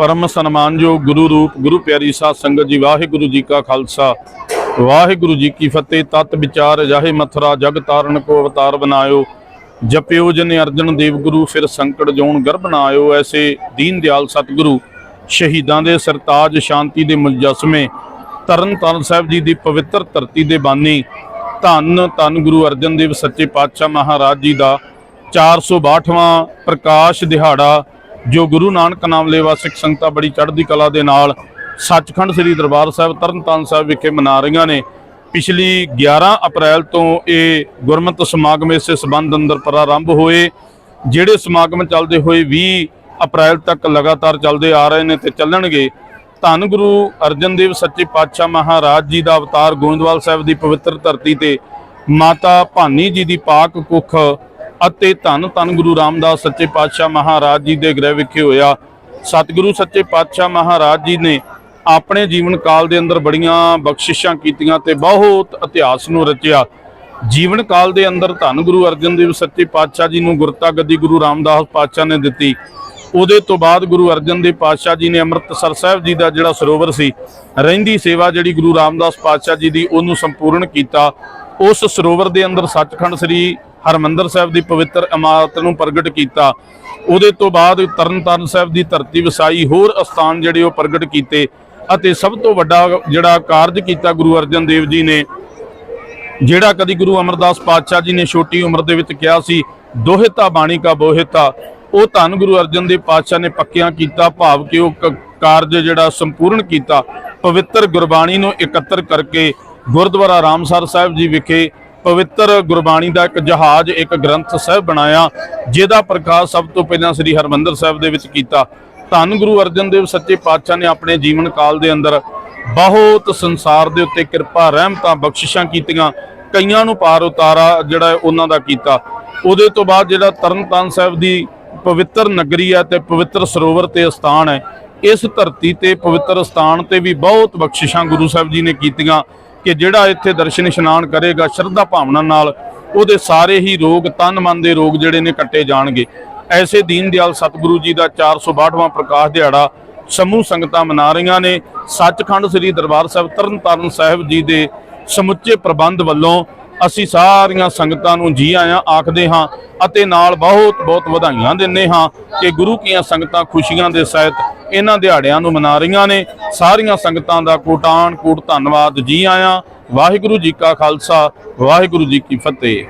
ਪਰਮ ਸਨਮਾਨਯੋਗ ਗੁਰੂ ਰੂਪ, ਗੁਰੂ ਪਿਆਰੀ ਸਾਧ ਸੰਗਤ ਜੀ, ਵਾਹਿਗੁਰੂ ਜੀ ਕਾ ਖਾਲਸਾ। ਵਾਹਿਗੁਰੂ ਜੀ ਕੀ ਫਤਿਹ, ਤਤ ਵਿਚਾਰ ਜਾਹੇ ਮਥੁਰਾ, ਜਗ ਤਾਰਨ ਕੋ ਅਵਤਾਰ ਬਨਾਇਓ ਜਪਿਓ ਜਨ ਅਰਜਨ ਦੇਵ ਗੁਰੂ, ਫਿਰ ਸੰਕਟ ਜੋਨ ਗਰਭ ਨਾ ਐਸੇ ਦੀਨ ਦਿਆਲ ਸਤਿਗੁਰੂ, ਸ਼ਹੀਦਾਂ ਦੇ ਸਰਤਾਜ ਸ਼ਾਂਤੀ ਦੇ ਮੁਜੱਸਮੇ ਤਰਨ ਤਾਰਨ ਸਾਹਿਬ ਜੀ ਦੀ ਪਵਿੱਤਰ ਧਰਤੀ ਦੇ ਬਾਨੀ। ਧੰਨ ਧੰਨ ਗੁਰੂ ਅਰਜਨ ਦੇਵ ਸੱਚੇ ਪਾਤਸ਼ਾਹ ਮਹਾਰਾਜ ਜੀ ਦਾ। 462ਵਾਂ ਪ੍ਰਕਾਸ਼ ਦਿਹਾੜਾ ਜੋ ਗੁਰੂ ਨਾਨਕ ਨਾਮ ਲੈਵਾ ਸਿੱਖ ਸੰਗਤਾਂ ਬੜੀ ਚੜ੍ਹਦੀ ਕਲਾ ਦੇ ਨਾਲ ਸੱਚਖੰਡ ਸ੍ਰੀ ਦਰਬਾਰ ਸਾਹਿਬ ਤਰਨਤਾਰਨ ਸਾਹਿਬ ਵਿਖੇ ਮਨਾ ਰਹੀਆਂ ਨੇ। ਪਿਛਲੀ 11 ਅਪ੍ਰੈਲ ਤੋਂ ਇਹ ਗੁਰਮਤਿ ਸਮਾਗਮ ਇਸੇ ਸਬੰਧ ਅੰਦਰ ਪ੍ਰਾਰੰਭ ਹੋਏ, ਜਿਹੜੇ ਸਮਾਗਮ ਚੱਲਦੇ ਹੋਏ 20 ਅਪ੍ਰੈਲ ਤੱਕ ਲਗਾਤਾਰ ਚੱਲਦੇ ਆ ਰਹੇ ਨੇ ਤੇ ਚੱਲਣਗੇ। ਧੰਨ ਗੁਰੂ ਅਰਜਨ ਦੇਵ ਸੱਚੇ ਪਾਤਸ਼ਾਹ ਮਹਾਰਾਜ ਜੀ ਦਾ ਅਵਤਾਰ ਗੋਇੰਦਵਾਲ ਸਾਹਿਬ ਦੀ ਪਵਿੱਤਰ ਧਰਤੀ ਤੇ, ਮਾਤਾ ਭਾਨੀ ਜੀ ਦੀ ਪਾਕ ਕੁੱਖ ਅਤੇ ਧੰਨ ਧੰਨ ਗੁਰੂ ਰਾਮਦਾਸ ਸੱਚੇ ਪਾਤਸ਼ਾਹ ਮਹਾਰਾਜ ਜੀ ਦੇ ਗ੍ਰਹਿ ਵਿਖੇ ਹੋਇਆ। ਸਤਿਗੁਰੂ ਸੱਚੇ ਪਾਤਸ਼ਾਹ ਮਹਾਰਾਜ ਜੀ ਨੇ ਆਪਣੇ ਜੀਵਨ ਕਾਲ ਦੇ ਅੰਦਰ ਬੜੀਆਂ ਬਖਸ਼ਿਸ਼ਾਂ ਕੀਤੀਆਂ ਤੇ ਬਹੁਤ ਇਤਿਹਾਸ ਨੂੰ ਰਚਿਆ। ਜੀਵਨ ਕਾਲ ਦੇ ਅੰਦਰ ਧੰਨ ਗੁਰੂ ਅਰਜਨ ਦੇਵ ਸੱਚੇ ਪਾਤਸ਼ਾਹ ਜੀ ਨੂੰ ਗੁਰਤਾ ਗੱਦੀ ਗੁਰੂ ਰਾਮਦਾਸ ਪਾਤਸ਼ਾਹ ਨੇ ਦਿੱਤੀ। ਉਹਦੇ ਤੋਂ ਬਾਅਦ ਗੁਰੂ ਅਰਜਨ ਦੇਵ ਪਾਤਸ਼ਾਹ ਜੀ ਨੇ ਅੰਮ੍ਰਿਤਸਰ ਸਾਹਿਬ ਜੀ ਦਾ ਜਿਹੜਾ ਸਰੋਵਰ ਸੀ, ਰਹਿੰਦੀ ਸੇਵਾ ਜਿਹੜੀ ਗੁਰੂ ਰਾਮਦਾਸ ਪਾਤਸ਼ਾਹ ਜੀ ਦੀ ਉਹਨੂੰ ਸੰਪੂਰਨ ਕੀਤਾ। ਉਸ ਸਰੋਵਰ ਦੇ ਅੰਦਰ ਸੱਚਖੰਡ ਸ੍ਰੀ ਹਰਮੰਦਰ ਸਾਹਿਬ ਦੀ ਪਵਿੱਤਰ ਇਮਾਰਤ ਨੂੰ ਪ੍ਰਗਟ ਕੀਤਾ। ਉਹਦੇ ਤੋਂ ਬਾਅਦ ਤਰਨਤਾਰਨ ਸਾਹਿਬ ਦੀ ਧਰਤੀ ਵਸਾਈ, ਹੋਰ ਅਸਥਾਨ ਜਿਹੜੇ ਉਹ ਪ੍ਰਗਟ ਕੀਤੇ ਅਤੇ ਸਭ ਤੋਂ ਵੱਡਾ ਜਿਹੜਾ ਕਾਰਜ ਕੀਤਾ ਗੁਰੂ ਅਰਜਨ ਦੇਵ ਜੀ ਨੇ, ਜਿਹੜਾ ਕਦੀ ਗੁਰੂ ਅਮਰਦਾਸ ਪਾਤਸ਼ਾਹ ਜੀ ਨੇ ਛੋਟੀ ਉਮਰ ਦੇ ਵਿੱਚ ਕਿਹਾ ਸੀ, ਦੋਹਿਤਾ ਬਾਣੀ ਕਾ ਬੋਹਿਤਾ। ਉਹ ਧੰਨ ਗੁਰੂ ਅਰਜਨ ਦੇਵ ਪਾਤਸ਼ਾਹ ਨੇ ਪੱਕਿਆਂ ਕੀਤਾ, ਭਾਵ ਕਿ ਉਹ ਕ- ਕਾਰਜ ਜਿਹੜਾ ਸੰਪੂਰਨ ਕੀਤਾ। ਪਵਿੱਤਰ ਗੁਰਬਾਣੀ ਨੂੰ ਇਕੱਤਰ ਕਰਕੇ ਗੁਰਦੁਆਰਾ ਰਾਮਸਰ ਸਾਹਿਬ ਜੀ ਵਿਖੇ ਪਵਿੱਤਰ ਗੁਰਬਾਣੀ ਦਾ ਇੱਕ ਜਹਾਜ਼, ਇੱਕ ਗ੍ਰੰਥ ਸਾਹਿਬ ਬਣਾਇਆ, ਜਿਹਦਾ ਪ੍ਰਕਾਸ਼ ਸਭ ਤੋਂ ਪਹਿਲਾਂ ਸ੍ਰੀ ਹਰਮੰਦਰ ਸਾਹਿਬ ਦੇ ਵਿੱਚ ਕੀਤਾ। ਧੰਨ ਗੁਰੂ ਅਰਜਨ ਦੇਵ ਸੱਚੇ ਪਾਤਸ਼ਾਹ ਨੇ ਆਪਣੇ ਜੀਵਨ ਕਾਲ ਦੇ ਅੰਦਰ ਬਹੁਤ ਸੰਸਾਰ ਦੇ ਉੱਤੇ ਕਿਰਪਾ, ਰਹਿਮਤਾਂ, ਬਖਸ਼ਿਸ਼ਾਂ ਕੀਤੀਆਂ, ਕਈਆਂ ਨੂੰ ਪਾਰ ਉਤਾਰਾ ਜਿਹੜਾ ਉਹਨਾਂ ਦਾ ਕੀਤਾ। ਉਹਦੇ ਤੋਂ ਬਾਅਦ ਜਿਹੜਾ ਤਰਨਤਾਰਨ ਸਾਹਿਬ ਦੀ ਪਵਿੱਤਰ ਨਗਰੀ ਹੈ ਤੇ ਪਵਿੱਤਰ ਸਰੋਵਰ ਤੇ ਸਥਾਨ ਹੈ, ਇਸ ਧਰਤੀ ਤੇ ਪਵਿੱਤਰ ਸਥਾਨ ਤੇ ਵੀ ਬਹੁਤ ਬਖਸ਼ਿਸ਼ਾਂ ਗੁਰੂ ਸਾਹਿਬ ਜੀ ਨੇ ਕੀਤੀਆਂ। ਕਿ ਜਿਹੜਾ ਇੱਥੇ ਦਰਸ਼ਨ ਇਸ਼ਨਾਨ ਕਰੇਗਾ, ਸ਼ਰਧਾ ਭਾਵਨਾ ਨਾਲ ਉਹਦੇ ਸਾਰੇ ਹੀ ਰੋਗ, ਤਨ ਮਨ ਦੇ ਰੋਗ ਜਿਹੜੇ ਨੇ ਕੱਟੇ ਜਾਣਗੇ। ਐਸੇ ਦੀਨ ਦਿਆਲ ਸਤਿਗੁਰੂ ਜੀ ਦਾ 462ਵਾਂ ਪ੍ਰਕਾਸ਼ ਦਿਹਾੜਾ ਸਮੂਹ ਸੰਗਤਾਂ ਮਨਾ ਰਹੀਆਂ ਨੇ। ਸੱਚਖੰਡ ਸ੍ਰੀ ਦਰਬਾਰ ਸਾਹਿਬ ਤਰਨਤਾਰਨ ਸਾਹਿਬ ਜੀ ਦੇ ਸਮੁੱਚੇ ਪ੍ਰਬੰਧ ਵੱਲੋਂ ਅਸੀਂ ਸਾਰੀਆਂ ਸੰਗਤਾਂ ਨੂੰ ਜੀ ਆਇਆਂ, ਆਖਦੇ ਹਾਂ ਅਤੇ ਨਾਲ ਬਹੁਤ ਬਹੁਤ ਵਧਾਈਆਂ ਦਿੰਦੇ ਹਾਂ ਕਿ ਗੁਰੂ ਕੀਆਂ ਸੰਗਤਾਂ ਖੁਸ਼ੀਆਂ ਦੇ ਸਹਿਤ ਇਹਨਾਂ ਦਿਹਾੜਿਆਂ ਨੂੰ ਮਨਾ ਰਹੀਆਂ ਨੇ। ਸਾਰੀਆਂ ਸੰਗਤਾਂ ਦਾ ਕੋਟਾਨ ਕੋਟ ਧੰਨਵਾਦ। ਜੀ ਆਇਆਂ, ਵਾਹਿਗੁਰੂ ਜੀ ਕਾ ਖਾਲਸਾ, ਵਾਹਿਗੁਰੂ ਜੀ ਕੀ ਫਤਿਹ।